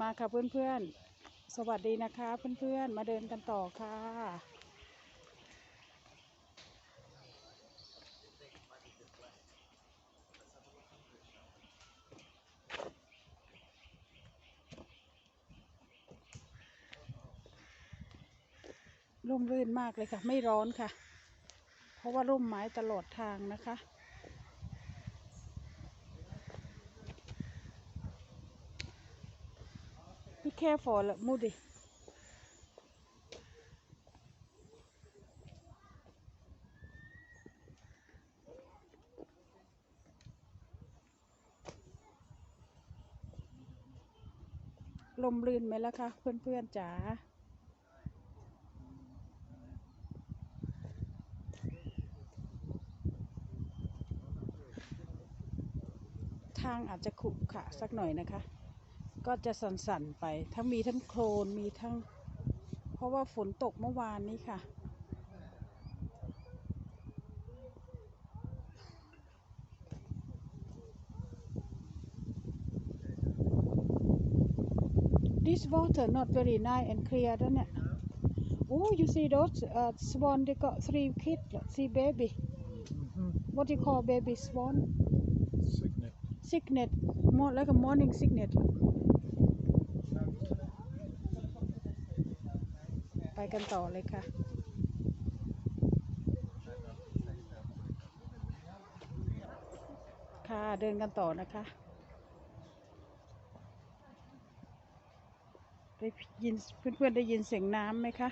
มาค่ะเพื่อนๆ สวัสดีนะคะเพื่อนๆ มาเดินกันต่อค่ะ ร่มรื่นมากเลยค่ะ ไม่ร้อนค่ะ เพราะว่าร่มไม้ตลอดทางนะคะ careful ละมูดิลมลื่นไหมล่ะคะเพื่อนๆจ๋าทางอาจจะขรุขระสักหน่อยนะคะ ก็จะสั่นๆไป ทั้งมีทั้งโคลนมีทั้ง เพราะว่าฝนตกเมื่อวานนี้ค่ะ This water not very nice and clear, doesn't it? Oh, you see those uh, swan? They got three kids. Look, See baby. What do you call baby swan? Signet. Signet. More like a morning signet. ไปกันต่อเลยค่ะ ค่ะเดินกันต่อนะคะ ได้ยินเพื่อนๆได้ยินเสียงน้ำไหมคะ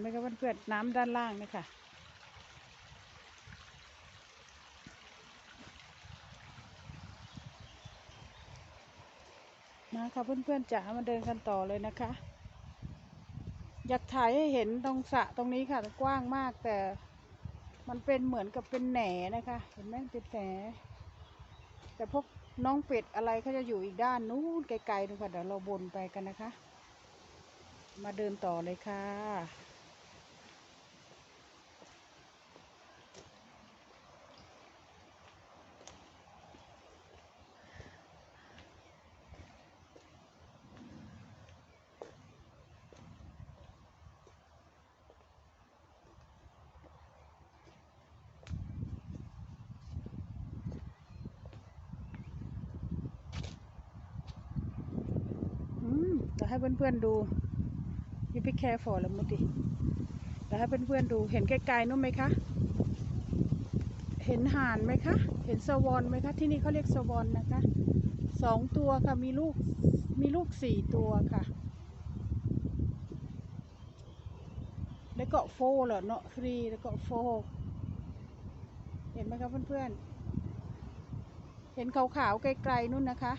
ไหมคะเพื่อนๆน้ำด้านล่างนี่ค่ะมาค่ะเพื่อนๆจ๋ามาเดินกันต่อเลยนะคะ อยากถ่ายให้เห็นตรงสระตรงนี้ค่ะกว้างมากแต่มันเป็นเหมือนกับเป็นแหนนะคะ เห็นไหมเป็นแหนแต่พวกน้องเป็ดอะไรเขาจะอยู่อีกด้านนู้นไกลๆนู่นค่ะเดี๋ยวเราบนไปกันนะคะ มาเดินต่อเลยค่ะ อืมเดี๋ยวให้เพื่อนๆดู you be careful แล้วมุดิเดี๋ยวให้เพื่อนๆดูเห็นไกลๆนู้นไหมคะ เห็นห่านไหมคะ เห็นสวอนไหมคะ ที่นี่เขาเรียกสวอนนะคะสองตัวค่ะมีลูกมีลูกสี่ตัวค่ะ แล้วก็โฟเหรอเนาะ three แล้วก็โฟ เห็นไหมคะเพื่อนๆ เห็นขาวๆไกลๆนู่นนะคะ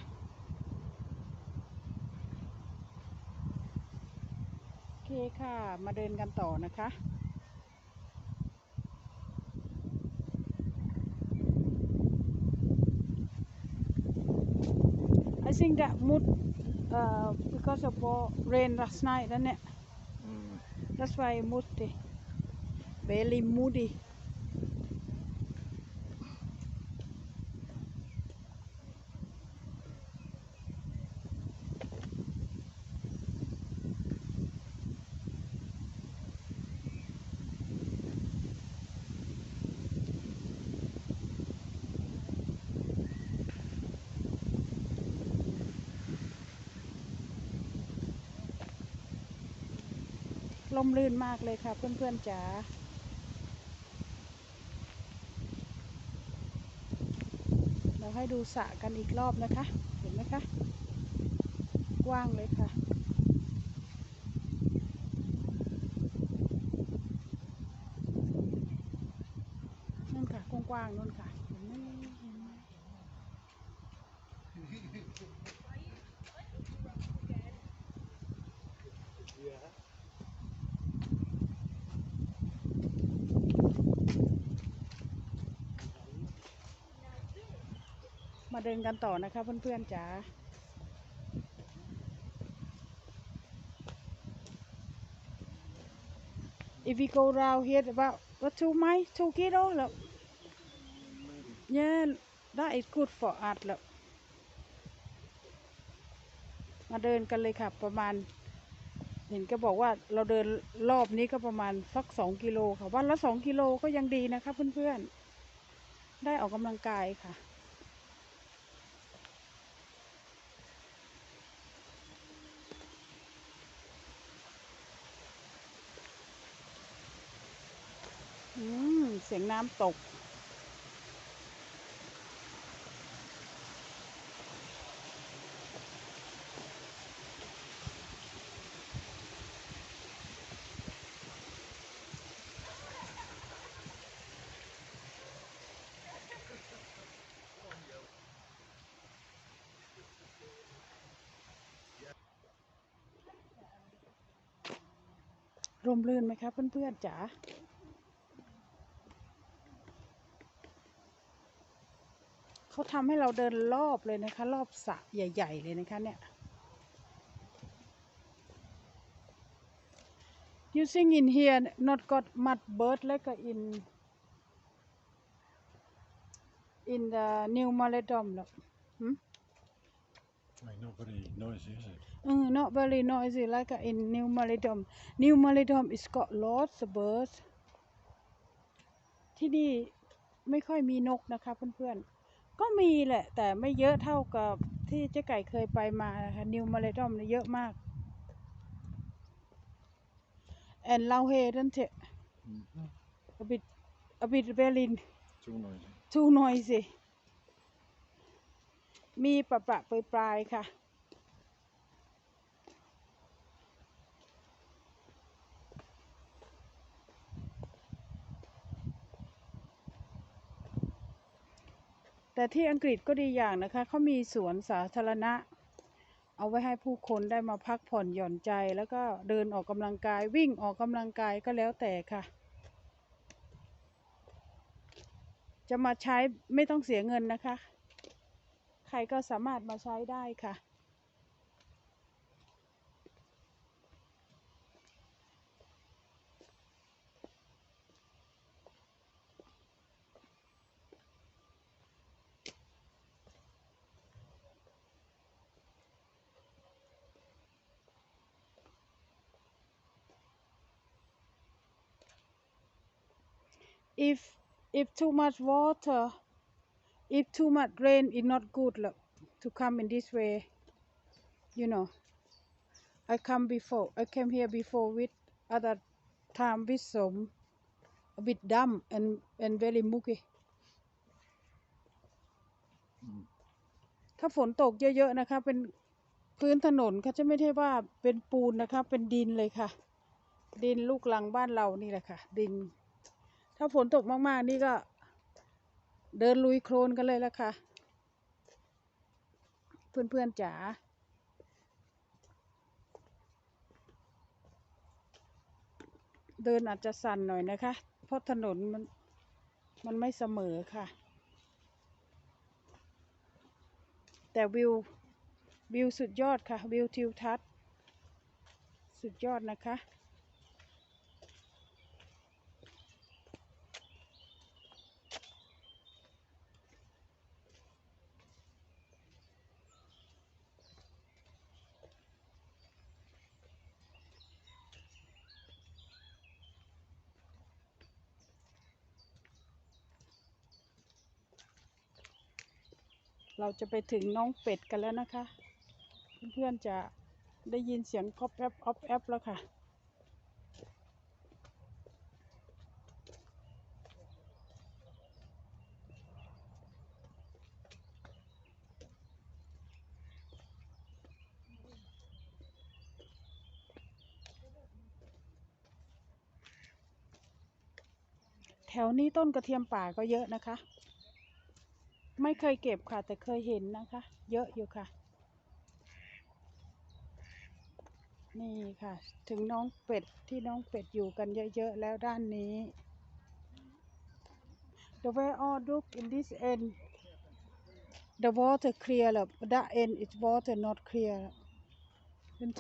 โอ เคค่ะ มาเดินกันต่อนะคะ I think that mood uh, because of uh, rain last night, isn't it? Mm. That's why moody. Very moody. ล่มลื่นมากเลยค่ะเพื่อนๆจ๋าเราให้ดูสระกันอีกรอบนะคะ เห็นไหมคะ กว้างเลยค่ะ นั่นค่ะ กว้างๆนั่นค่ะเห็นไหม เดินกันต่อนะคะเพื่อนๆจ๋าอีวีโก round here about what two mile two แล้ว yeah that is good for us แล้วมาเดินกันเลยค่ะประมาณ เห็นก็บอกว่าเราเดินรอบนี้ก็ประมาณสักสองกิโลค่ะวันละสองกิโลก็ยังดีนะคะเพื่อนๆ ได้ออกกำลังกายค่ะ สียงน้ำตก ร่มรื่นไหมคะเพื่อนๆจ๋า เขาทำให้เราเดินรอบเลยนะคะ รอบสระใหญ่ ๆ เลยนะคะเนี่ย using in here not got much bird like in in the new Maledom หรอก Like not very noisy, is it? Uh, not very noisy like in New Maledom. New Maledom is got lots of birds. ที่นี่ไม่ค่อยมีนกนะคะเพื่อนๆ ก็มีแหละ แต่ไม่เยอะเท่ากับที่เจ๊ไก่เคยไปมานะคะนิวมาเลดอมเนี่ยเยอะมาก and เราเฮดันเถอะ Mm-hmm. a bit a bit very Too noisy. too noisy มีประประปรายปลายๆค่ะ แต่ที่อังกฤษก็ดีอย่างนะคะเขามีสวนสาธารณะ เอาไว้ให้ผู้คนได้มาพักผ่อนหย่อนใจ แล้วก็เดินออกกำลังกายวิ่งออกกำลังกายก็แล้วแต่ค่ะ จะมาใช้ไม่ต้องเสียเงินนะคะ ใครก็สามารถมาใช้ได้ค่ะ if if too much water if too much rain is not good look, to come in this way you know I come before I came here before with other time with some a bit dumb and and very mucky ถ้าฝนตกเยอะๆนะคะ เป็นพื้นถนนเขาจะไม่ได้ว่าเป็นปูนนะคะ เป็นดินเลยค่ะ ดินลูกลังบ้านเรานี่แหละค่ะ ดิน ถ้าฝนตกมากๆ นี่ก็ เดินลุยโคลนกันเลยละค่ะ เพื่อนๆจ๋าเดินอาจจะสั่นหน่อยนะคะ เพราะถนนมันมันไม่เสมอค่ะ แต่วิววิวสุดยอดค่ะ วิวทิวทัศน์ สุดยอดนะคะ เราจะไปถึงน้องเป็ดกันแล้วนะคะ เพื่อนๆจะได้ยินเสียงก๊อบแอปออฟแอปแล้วค่ะ แถวนี้ต้นกระเทียมป่าก็เยอะนะคะ ไม่เคยเก็บค่ะ แต่เคยเห็นนะคะ เยอะอยู่ค่ะ นี่ค่ะ ถึงน้องเป็ดที่น้องเป็ดอยู่กันเยอะๆแล้วด้านนี้ The way all look in this end the water clear แล้ว that end is water not clear เป็นเจ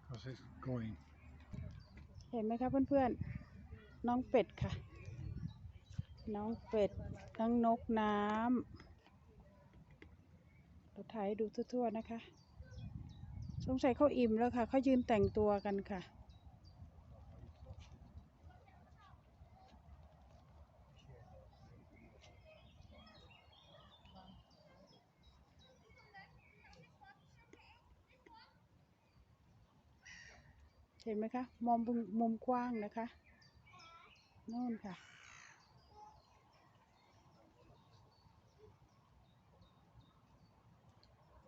Because it's going. เห็นไหมคะเพื่อนๆ น้องเป็ดค่ะ น้องเป็ดน้งนกน้ำเราถ่ายให้ดูทั่วๆนะคะ สงสัยเขาอิ่มแล้วค่ะ เขายืนแต่งตัวกันค่ะ เห็นไหมคะ มองมุมมุมกว้างนะคะโน่นค่ะ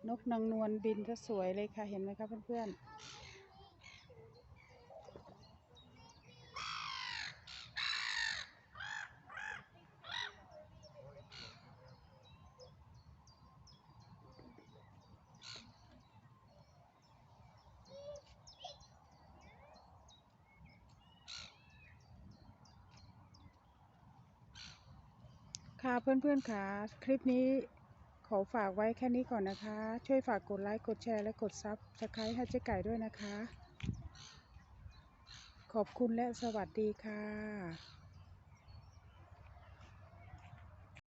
นกนางนวลบินสวยเลยค่ะ เห็นไหมคะเพื่อนๆค่ะเพื่อนๆค่ะ คลิปนี้ อฝากไว้แค่นี้ก่อนนะคะ ช่วยฝากกดไลค์กดแชร์และกดซับสไครต์ให้เจ๊ไก่ด้วยนะคะ ขอบคุณและสวัสดีค่ะ